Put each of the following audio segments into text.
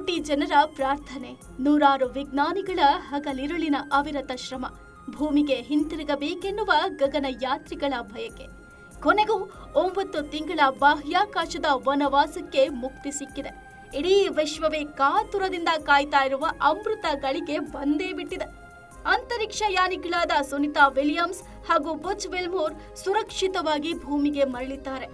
ಕೋಟಿ ಜನರ ಪ್ರಾರ್ಥನೆ, ನೂರಾರು ವಿಜ್ಞಾನಿಗಳ ಹಗಲಿರುಳಿನ ಅವಿರತ ಶ್ರಮ, ಭೂಮಿಗೆ ಹಿಂತಿರುಗಬೇಕೆನ್ನುವ ಗಗನ ಯಾತ್ರಿಗಳ ಬಯಕೆ ಕೊನೆಗೂ ಒಂಬತ್ತು ತಿಂಗಳ ಬಾಹ್ಯಾಕಾಶದ ವನವಾಸಕ್ಕೆ ಮುಕ್ತಿ ಸಿಕ್ಕಿದೆ. ಇಡೀ ವಿಶ್ವವೇ ಕಾತುರದಿಂದ ಕಾಯ್ತಾ ಇರುವ ಅಮೃತ ಗಳಿಗೆ ಬಂದೇ ಬಿಟ್ಟಿದೆ. ಅಂತರಿಕ್ಷ ಯಾನಿಗಳಾದ ಸುನಿತಾ ವಿಲಿಯಮ್ಸ್ ಹಾಗೂ ಬುಚ್ ವಿಲ್ಮೋರ್ ಸುರಕ್ಷಿತವಾಗಿ ಭೂಮಿಗೆ ಮರಳಿದ್ದಾರೆ.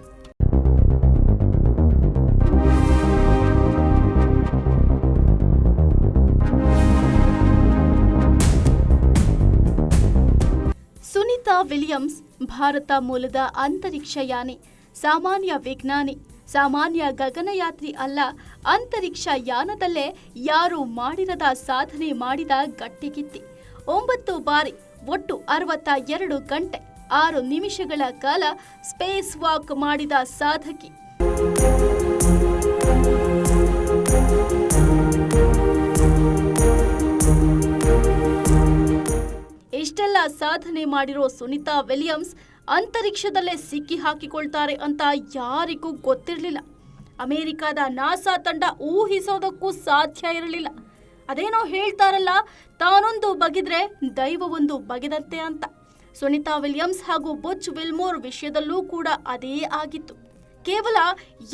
ಸುನಿತಾ ವಿಲಿಯಮ್ಸ್, ಭಾರತ ಮೂಲದ ಅಂತರಿಕ್ಷ ಯಾನಿ, ಸಾಮಾನ್ಯ ವಿಜ್ಞಾನಿ, ಸಾಮಾನ್ಯ ಗಗನಯಾತ್ರಿ ಅಲ್ಲ, ಅಂತರಿಕ್ಷ ಯಾನದಲ್ಲೇ ಯಾರು ಮಾಡಿರದ ಸಾಧನೆ ಮಾಡಿದ ಗಟ್ಟಿಗಿತ್ತಿ. ಒಂಬತ್ತು ಬಾರಿ, ಒಟ್ಟು ಅರವತ್ತ ಎರಡು ಗಂಟೆ, ಆರು ನಿಮಿಷಗಳ ಕಾಲ ಸ್ಪೇಸ್ ವಾಕ್ ಮಾಡಿದ ಸಾಧಕಿ. ಸಾಧನೆ ಮಾಡಿರೋ ಸುನಿತಾ ವಿಲಿಯಮ್ಸ್ ಅಂತರಿಕ್ಷದಲ್ಲೇ ಸಿಕ್ಕಿ ಹಾಕಿಕೊಳ್ತಾರೆ ಅಂತ ಯಾರಿಗೂ ಗೊತ್ತಿರಲಿಲ್ಲ. ಅಮೆರಿಕದ ನಾಸಾ ತಂಡ ಊಹಿಸೋದಕ್ಕೂ ಸಾಧ್ಯ ಇರಲಿಲ್ಲ. ಅದೇನೋ ಹೇಳ್ತಾರಲ್ಲ, ತಾನೊಂದು ಬಗೆದ್ರೆ ದೈವವೊಂದು ಬಗೆದಂತೆ ಅಂತ. ಸುನಿತಾ ವಿಲಿಯಮ್ಸ್ ಹಾಗೂ ಬುಚ್ ವಿಲ್ಮೋರ್ ವಿಷಯದಲ್ಲೂ ಕೂಡ ಅದೇ ಆಗಿತ್ತು. ಕೇವಲ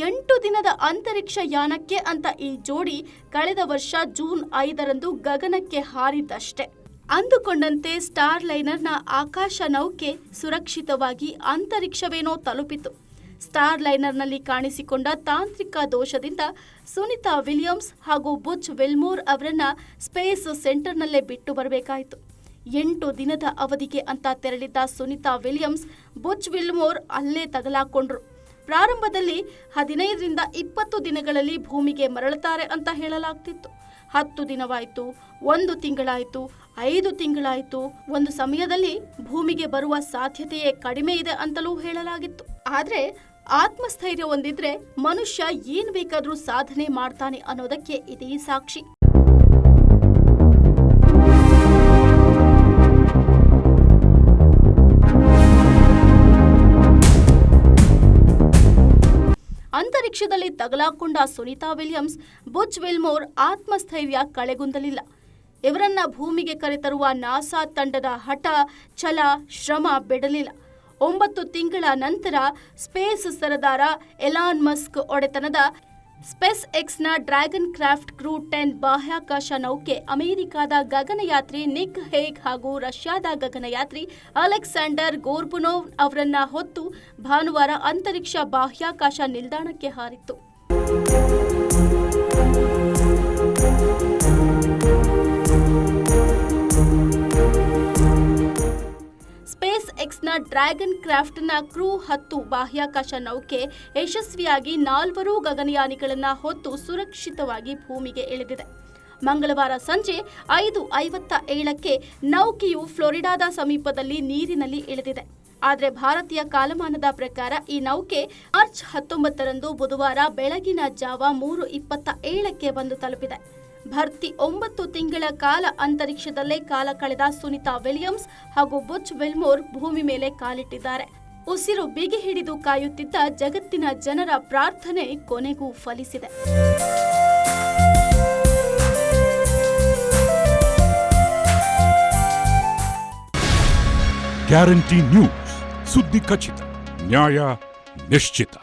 ಎಂಟು ದಿನದ ಅಂತರಿಕ್ಷ ಯಾನಕ್ಕೆ ಅಂತ ಈ ಜೋಡಿ ಕಳೆದ ವರ್ಷ ಜೂನ್ ಐದರಂದು ಗಗನಕ್ಕೆ ಹಾರಿದ್ದಷ್ಟೇ. ಅಂದುಕೊಂಡಂತೆ ಸ್ಟಾರ್ ಲೈನರ್ನ ಆಕಾಶ ನೌಕೆ ಸುರಕ್ಷಿತವಾಗಿ ಅಂತರಿಕ್ಷವೇನೋ ತಲುಪಿತು. ಸ್ಟಾರ್ ಲೈನರ್ನಲ್ಲಿ ಕಾಣಿಸಿಕೊಂಡ ತಾಂತ್ರಿಕ ದೋಷದಿಂದ ಸುನಿತಾ ವಿಲಿಯಮ್ಸ್ ಹಾಗೂ ಬುಚ್ ವಿಲ್ಮೋರ್ ಅವರನ್ನ ಸ್ಪೇಸ್ ಸೆಂಟರ್ನಲ್ಲೇ ಬಿಟ್ಟು ಬರಬೇಕಾಯಿತು. ಎಂಟು ದಿನದ ಅವಧಿಗೆ ಅಂತ ತೆರಳಿದ್ದ ಸುನಿತಾ ವಿಲಿಯಮ್ಸ್ ಬುಚ್ ವಿಲ್ಮೋರ್ ಅಲ್ಲೇ ತಗಲಾಕೊಂಡ್ರು. ಪ್ರಾರಂಭದಲ್ಲಿ ಹದಿನೈದರಿಂದ ಇಪ್ಪತ್ತು ದಿನಗಳಲ್ಲಿ ಭೂಮಿಗೆ ಮರಳುತ್ತಾರೆ ಅಂತ ಹೇಳಲಾಗ್ತಿತ್ತು. ಹತ್ತು ದಿನವಾಯಿತು, ಒಂದು ತಿಂಗಳಾಯಿತು ಐದು ತಿಂಗಳಾಯಿತು. ಒಂದು ಸಮಯದಲ್ಲಿ ಭೂಮಿಗೆ ಬರುವ ಸಾಧ್ಯತೆಯೇ ಕಡಿಮೆ ಇದೆ ಅಂತಲೂ ಹೇಳಲಾಗಿತ್ತು. ಆದ್ರೆ ಆತ್ಮಸ್ಥೈರ್ಯ ಹೊಂದಿದ್ರೆ ಮನುಷ್ಯ ಏನ್ ಬೇಕಾದ್ರೂ ಸಾಧನೆ ಮಾಡ್ತಾನೆ ಅನ್ನೋದಕ್ಕೆ ಇದೇ ಸಾಕ್ಷಿ. ಅಂತರಿಕ್ಷದಲ್ಲಿ ತಗಲಾಕೊಂಡ ಸುನೀತಾ ವಿಲಿಯಮ್ಸ್ ಬುಚ್ ವಿಲ್ಮೋರ್ ಆತ್ಮಸ್ಥೈರ್ಯ ಕಳೆಗುಂದಲಿಲ್ಲ. ಇವರನ್ನ ಭೂಮಿಗೆ ಕರೆತರುವ ನಾಸಾ ತಂಡದ ಹಠ, ಛಲ, ಶ್ರಮ ಬಿಡಲಿಲ್ಲ. ಒಂಬತ್ತು ತಿಂಗಳ ನಂತರ ಸ್ಪೇಸ್ ಸರದಾರ ಎಲಾನ್ ಮಸ್ಕ್ ಒಡೆತನದ ಸ್ಪೇಸ್ ಎಕ್ಸ್ನ ಡ್ರ್ಯಾಗನ್ ಕ್ರಾಫ್ಟ್ ಕ್ರೂ ಟೆನ್ ಬಾಹ್ಯಾಕಾಶ ನೌಕೆ ಅಮೆರಿಕದ ಗಗನಯಾತ್ರಿ ನಿಕ್ ಹೇಗ್ ಹಾಗೂ ರಷ್ಯಾದ ಗಗನಯಾತ್ರಿ ಅಲೆಕ್ಸಾಂಡರ್ ಗೋರ್ಬುನೋವ್ ಅವರನ್ನ ಹೊತ್ತು ಭಾನುವಾರ ಅಂತರಿಕ್ಷ ಬಾಹ್ಯಾಕಾಶ ನಿಲ್ದಾಣಕ್ಕೆ ಹಾರಿತ್ತು. ಡ್ರ್ಯಾಗನ್ ಕ್ರಾಫ್ಟ್ನ ಕ್ರೂ ಹತ್ತು ಬಾಹ್ಯಾಕಾಶ ನೌಕೆ ಯಶಸ್ವಿಯಾಗಿ ನಾಲ್ವರು ಗಗನಯಾನಿಗಳನ್ನು ಹೊತ್ತು ಸುರಕ್ಷಿತವಾಗಿ ಭೂಮಿಗೆ ಇಳಿದಿದೆ ಮಂಗಳವಾರ ಸಂಜೆ ಐದು ಐವತ್ತ ಏಳಕ್ಕೆ ನೌಕೆಯು ಫ್ಲೋರಿಡಾದ ಸಮೀಪದಲ್ಲಿ ನೀರಿನಲ್ಲಿ ಇಳಿದಿದೆ ಆದರೆ ಭಾರತೀಯ ಕಾಲಮಾನದ ಪ್ರಕಾರ ಈ ನೌಕೆ ಮಾರ್ಚ್ ಹತ್ತೊಂಬತ್ತರಂದು ಬುಧವಾರ ಬೆಳಗಿನ ಜಾವ ಮೂರು ಇಪ್ಪತ್ತ ಏಳಕ್ಕೆ ಬಂದು ತಲುಪಿದೆ. ಭರ್ತಿ ಒಂಬತ್ತು ತಿಂಗಳ ಕಾಲ ಅಂತರಿಕ್ಷದಲ್ಲೇ ಕಾಲ ಕಳೆದ ಸುನಿತಾ ವಿಲಿಯಮ್ಸ್ ಹಾಗೂ ಬುಚ್ ವೆಲ್ಮೋರ್ ಭೂಮಿ ಮೇಲೆ ಕಾಲಿಟ್ಟಿದ್ದಾರೆ. ಉಸಿರು ಬಿಗಿ ಹಿಡಿದು ಕಾಯುತ್ತಿದ್ದ ಜಗತ್ತಿನ ಜನರ ಪ್ರಾರ್ಥನೆ ಕೊನೆಗೂ ಫಲಿಸಿದೆ. ಗ್ಯಾರಂಟಿ ನ್ಯೂಸ್ ಸುದ್ದಿ ಖಚಿತ, ನ್ಯಾಯ ನಿಶ್ಚಿತ.